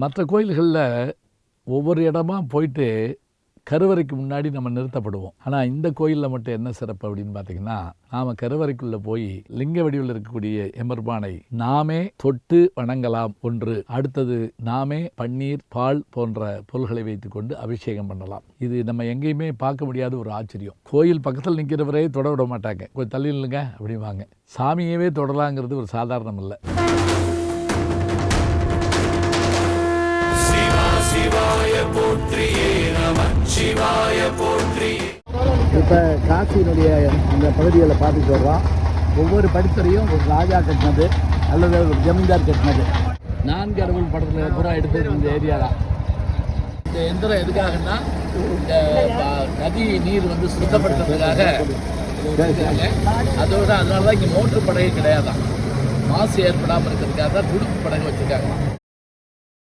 மற்ற கோயில்களில் ஒவ்வொரு இடமா போயிட்டு கருவறைக்கு முன்னாடி நம்ம நிறுத்தப்படுவோம். ஆனால் இந்த கோயிலில் மட்டும் என்ன சிறப்பு அப்படின்னு பார்த்தீங்கன்னா நாம் கருவறைக்குள்ளே போய் லிங்க வடிவில் இருக்கக்கூடிய எம்பெருமானை நாமே தொட்டு வணங்கலாம் ஒன்று. அடுத்தது நாமே பன்னீர் பால் போன்ற பொருள்களை வைத்துக்கொண்டு அபிஷேகம் பண்ணலாம். இது நம்ம எங்கேயுமே பார்க்க முடியாத ஒரு ஆச்சரியம். கோயில் பக்கத்தில் நிற்கிறவரே தொட விட மாட்டாங்க. கொஞ்சம் தள்ளி இல்லைங்க அப்படிவாங்க சாமியவே தொடலாங்கிறது ஒரு சாதாரணம் இல்லை. இப்போ காசியினுடைய இந்த பகுதிகளை பார்த்துட்டு வர்றோம். ஒவ்வொரு படித்துறையும் ஒரு ராஜா கட்டினது அல்லது ஒரு ஜமீன்தார் கட்டினது. நான்கு அறுபது படத்தில் பூரா எடுத்தது இந்த ஏரியா தான். இந்த எந்திரம் எதுக்காகன்னா இந்த நதி நீர் வந்து சுத்தப்படுத்துறதுக்காக அதோட அதனால தான் இங்கே மோட்டர் படகு கிடையாதான். மாசு ஏற்படாமல் இருக்கிறதுக்காக தான் துடுப்பு படகு வச்சுருக்காங்க.